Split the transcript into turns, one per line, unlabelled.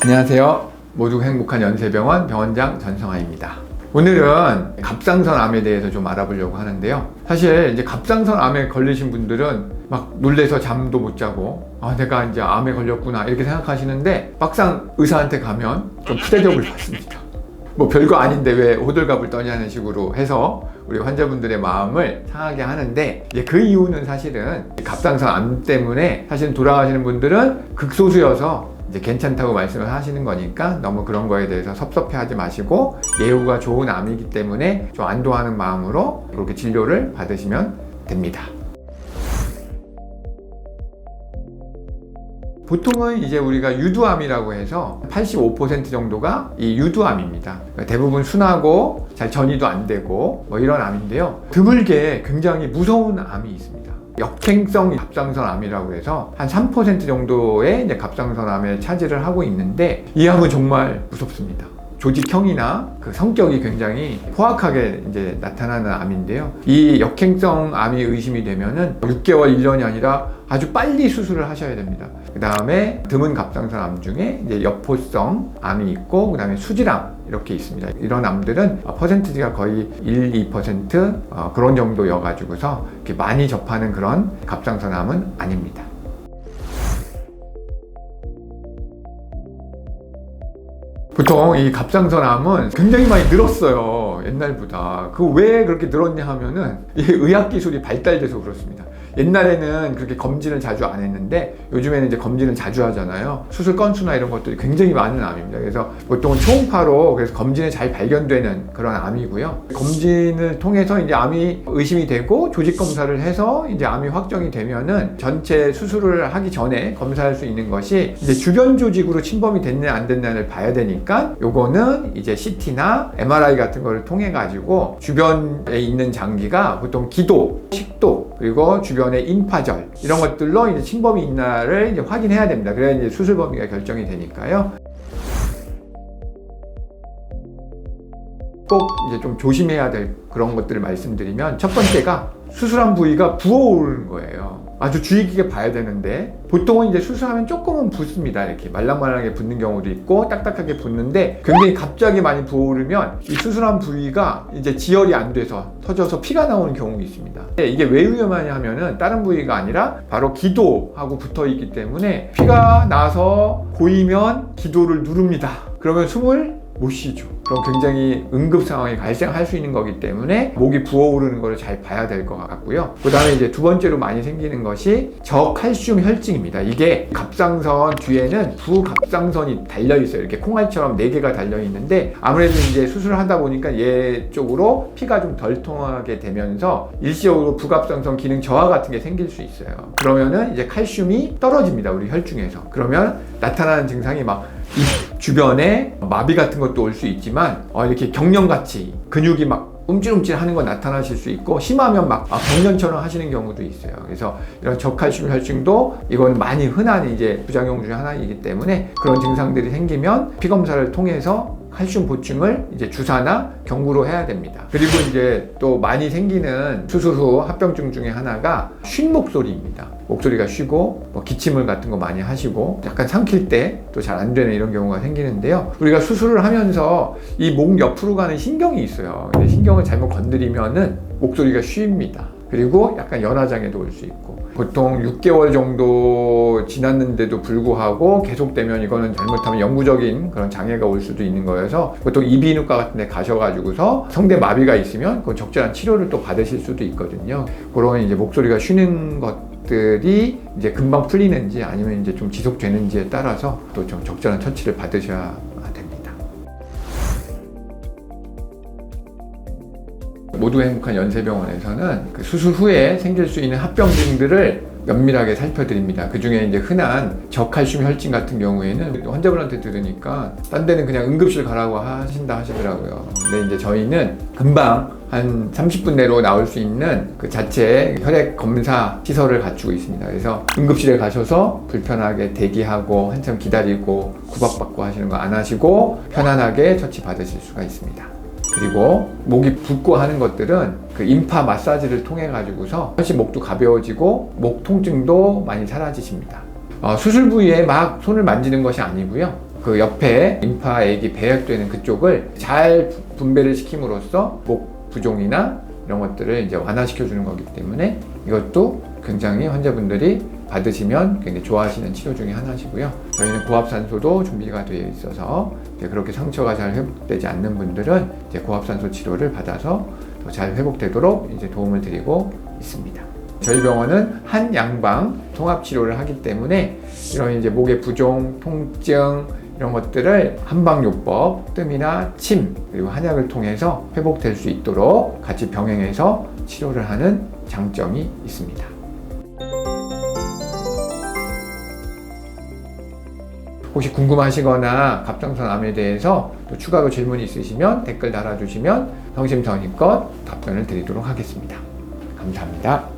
안녕하세요. 모두 행복한 연세병원 병원장 전성아입니다. 오늘은 갑상선 암에 대해서 좀 알아보려고 하는데요. 사실 이제 갑상선 암에 걸리신 분들은 막 놀래서 잠도 못 자고 아 내가 이제 암에 걸렸구나 이렇게 생각하시는데 막상 의사한테 가면 좀 푸대접을 받습니다. 뭐 별거 아닌데 왜 호들갑을 떠냐는 식으로 해서 우리 환자분들의 마음을 상하게 하는데 이제 그 이유는 사실은 갑상선 암 때문에 사실 돌아가시는 분들은 극소수여서 이제 괜찮다고 말씀을 하시는 거니까 너무 그런 거에 대해서 섭섭해하지 마시고 예후가 좋은 암이기 때문에 좀 안도하는 마음으로 그렇게 진료를 받으시면 됩니다. 보통은 이제 우리가 유두암이라고 해서 85% 정도가 이 유두암입니다. 그러니까 대부분 순하고 잘 전이도 안 되고 뭐 이런 암인데요. 드물게 굉장히 무서운 암이 있습니다. 역행성 갑상선 암이라고 해서 한 3% 정도의 이제 갑상선 암에 차지를 하고 있는데 이 암은 정말 무섭습니다. 조직형이나 그 성격이 굉장히 포악하게 이제 나타나는 암인데요. 이 역행성 암이 의심이 되면은 6개월, 1년이 아니라 아주 빨리 수술을 하셔야 됩니다. 그 다음에 드문 갑상선 암 중에 이제 여포성 암이 있고, 그 다음에 수질암 이렇게 있습니다. 이런 암들은 퍼센트지가 거의 1, 2% 어, 그런 정도여가지고서 이렇게 많이 접하는 그런 갑상선 암은 아닙니다. 보통 이 갑상선암은 굉장히 많이 늘었어요 옛날보다 그 왜 그렇게 늘었냐 하면은 이 의학 기술이 발달돼서 그렇습니다 옛날에는 그렇게 검진을 자주 안 했는데 요즘에는 이제 검진을 자주 하잖아요. 수술 건수나 이런 것들이 굉장히 많은 암입니다. 그래서 보통은 초음파로 그래서 검진에 잘 발견되는 그런 암이고요. 검진을 통해서 이제 암이 의심이 되고 조직 검사를 해서 이제 암이 확정이 되면은 전체 수술을 하기 전에 검사할 수 있는 것이 이제 주변 조직으로 침범이 됐냐 안 됐냐를 봐야 되니까 요거는 이제 CT나 MRI 같은 거를 통해 가지고 주변에 있는 장기가 보통 기도, 식도 그리고 주변의 인파절 이런 것들로 이제 침범이 있나를 이제 확인해야 됩니다. 그래야 이제 수술 범위가 결정이 되니까요. 꼭 이제 좀 조심해야 될 그런 것들을 말씀드리면 첫 번째가 수술한 부위가 부어오르는 거예요. 아주 주의 깊게 봐야 되는데 보통은 이제 수술하면 조금은 붓습니다. 이렇게 말랑말랑하게 붓는 경우도 있고 딱딱하게 붓는데 굉장히 갑자기 많이 부어오르면 이 수술한 부위가 이제 지혈이 안 돼서 터져서 피가 나오는 경우가 있습니다. 이게 왜 위험하냐 하면은 다른 부위가 아니라 바로 기도하고 붙어 있기 때문에 피가 나서 고이면 기도를 누릅니다. 그러면 숨을 못 쉬죠. 그럼 굉장히 응급 상황이 발생할 수 있는 거기 때문에 목이 부어오르는 것을 잘 봐야 될 것 같고요. 그 다음에 이제 두 번째로 많이 생기는 것이 저칼슘 혈증입니다. 이게 갑상선 뒤에는 부갑상선이 달려 있어요. 이렇게 콩알처럼 네 개가 달려 있는데 아무래도 이제 수술을 하다 보니까 얘 쪽으로 피가 좀 덜 통하게 되면서 일시적으로 부갑상선 기능 저하 같은 게 생길 수 있어요. 그러면은 이제 칼슘이 떨어집니다. 우리 혈중에서. 그러면 나타나는 증상이 막입 주변에 마비 같은 것도 올 수 있지만 어, 이렇게 경련같이 근육이 막 움찔움찔 하는 거 나타나실 수 있고 심하면 막 아, 경련처럼 하시는 경우도 있어요. 그래서 이런 저칼슘 혈증도 이건 많이 흔한 이제 부작용 중에 하나이기 때문에 그런 증상들이 생기면 피 검사를 통해서 칼슘 보충을 이제 주사나 경구로 해야 됩니다. 그리고 이제 또 많이 생기는 수술 후 합병증 중에 하나가 쉰 목소리입니다. 목소리가 쉬고 뭐 기침을 같은 거 많이 하시고 약간 삼킬 때 또 잘 안 되는 이런 경우가 생기는데요. 우리가 수술을 하면서 이 목 옆으로 가는 신경이 있어요. 근데 신경을 잘못 건드리면은 목소리가 쉽니다. 그리고 약간 연화장애도 올 수 있고 보통 6개월 정도 지났는데도 불구하고 계속되면 이거는 잘못하면 영구적인 그런 장애가 올 수도 있는 거여서 보통 이비인후과 같은 데 가셔가지고서 성대 마비가 있으면 그 적절한 치료를 또 받으실 수도 있거든요. 그런 이제 목소리가 쉬는 것 들이 이제 금방 풀리는지 아니면 이제 좀 지속되는지에 따라서 또 좀 적절한 처치를 받으셔야 모두 행복한 연세병원에서는 그 수술 후에 생길 수 있는 합병증들을 면밀하게 살펴드립니다. 그 중에 이제 흔한 저칼슘 혈증 같은 경우에는 환자분한테 들으니까 딴 데는 그냥 응급실 가라고 하신다 하시더라고요. 근데 이제 저희는 금방 한 30분 내로 나올 수 있는 그 자체 혈액 검사 시설을 갖추고 있습니다. 그래서 응급실에 가셔서 불편하게 대기하고 한참 기다리고 구박받고 하시는 거 안 하시고 편안하게 처치 받으실 수가 있습니다. 그리고 목이 붓고 하는 것들은 그 인파 마사지를 통해 가지고서 훨씬 목도 가벼워지고 목 통증도 많이 사라지십니다. 어, 수술 부위에 막 손을 만지는 것이 아니고요. 그 옆에 림파액이 배액되는 그쪽을 잘 부- 분배를 시킴으로써 목 부종이나 이런 것들을 이제 완화시켜 주는 거기 때문에 이것도 굉장히 환자분들이 받으시면 굉장히 좋아하시는 치료 중에 하나시고요. 저희는 고압산소도 준비가 되어 있어서 그렇게 상처가 잘 회복되지 않는 분들은 이제 고압산소 치료를 받아서 더 잘 회복되도록 이제 도움을 드리고 있습니다. 저희 병원은 한 양방 통합 치료를 하기 때문에 이런 이제 목의 부종, 통증 이런 것들을 한방요법, 뜸이나 침 그리고 한약을 통해서 회복될 수 있도록 같이 병행해서 치료를 하는 장점이 있습니다. 혹시 궁금하시거나 갑상선암에 대해서 또 추가로 질문이 있으시면 댓글 달아주시면 성심성의껏 답변을 드리도록 하겠습니다. 감사합니다.